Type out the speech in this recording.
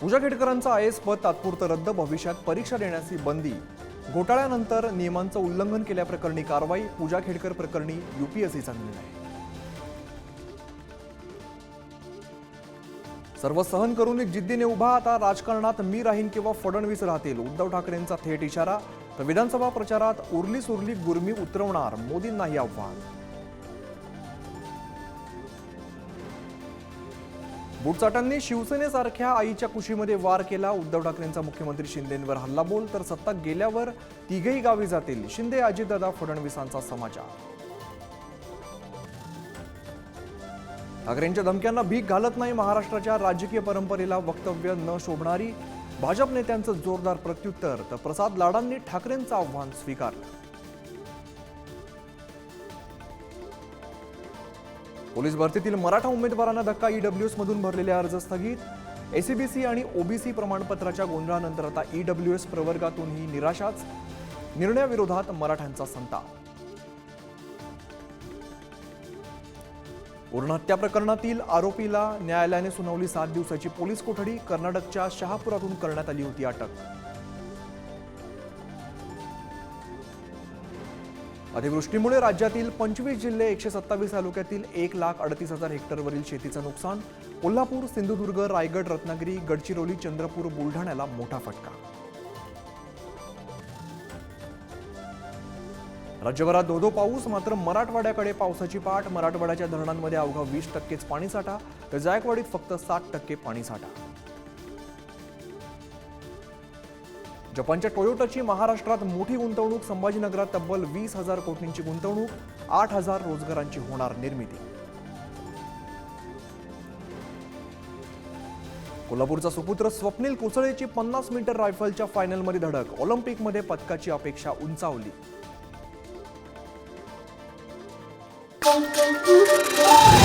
Pooja खेडकरांचं I S पद तात्पुरतं रद्द भविष्यात परीक्षा देण्याची बंदी. घोटाळ्यानंतर नियमांचं उल्लंघन केल्याप्रकरणी कारवाई पूजा खेडकर प्रकरणी युपीएससीचा निर्णय सर्व सहन करून एक जिद्दीने उभा आता राजकारणात मी राहीन किंवा फडणवीस राहतील उद्धव ठाकरेंचा थेट इशारा. तर विधानसभा प्रचारात उरली सुरली गुरमी उतरवणार मोदींनाही आव्हान. बुटचाटांनी शिवसेनेसारख्या आईच्या कुशीमध्ये वार केला. उद्धव ठाकरेंचा मुख्यमंत्री शिंदेंवर हल्लाबोल तर सत्ता गेल्यावर तिघेही गावी जातील. शिंदे अजितदादा फडणवीसांचा समाचार. ठाकरेंच्या धमक्यांना भीक घालत नाही महाराष्ट्राच्या राजकीय परंपरेला वक्तव्य न शोभणारी भाजप नेत्यांचं जोरदार प्रत्युत्तर तर प्रसाद लाडांनी ठाकरेंचं आव्हान स्वीकारलं. पोलीस भरतीतील मराठा उमेदवारांना धक्का ईडब्ल्यूएस मधून भरलेले अर्ज स्थगित. एसीबीसी आणि ओबीसी प्रमाणपत्राच्या गोंधळानंतर आता ईडब्ल्यूएस प्रवर्गातूनही निराशाच. निर्णयाविरोधात मराठ्यांचा संताप. उरण हत्या प्रकरणातील आरोपीला न्यायालयाने सुनावली सात दिवसाची पोलीस कोठडी कर्नाटकच्या शहापुरातून करण्यात आली होती अटक. अतिवृष्टीमुळे राज्यातील पंचवीस जिल्हे एकशे सत्तावीस तालुक्यातील एक लाख अडतीस हजार हेक्टरवरील शेतीचं नुकसान कोल्हापूर सिंधुदुर्ग रायगड रत्नागिरी गडचिरोली चंद्रपूर बुलढाण्याला मोठा फटका. राज्यभरात धो पाऊस मात्र मराठवाड्याकडे पावसाची पाठ मराठवाड्याच्या धरणांमध्ये अवघा वीस टक्केच पाणीसाठा तर जायकवाडीत फक्त सात टक्के पाणीसाठा. जपानच्या टोयोटाची महाराष्ट्रात मोठी गुंतवणूक संभाजीनगरात तब्बल वीस हजार कोटींची गुंतवणूक आठ हजार रोजगारांची होणार निर्मिती कोल्हापूरचा सुपुत्र स्वप्नील कुसळेची पन्नास मीटर रायफलच्या फायनलमध्ये धडक ऑलिम्पिकमध्ये पदकाची अपेक्षा उंचावली Thank you.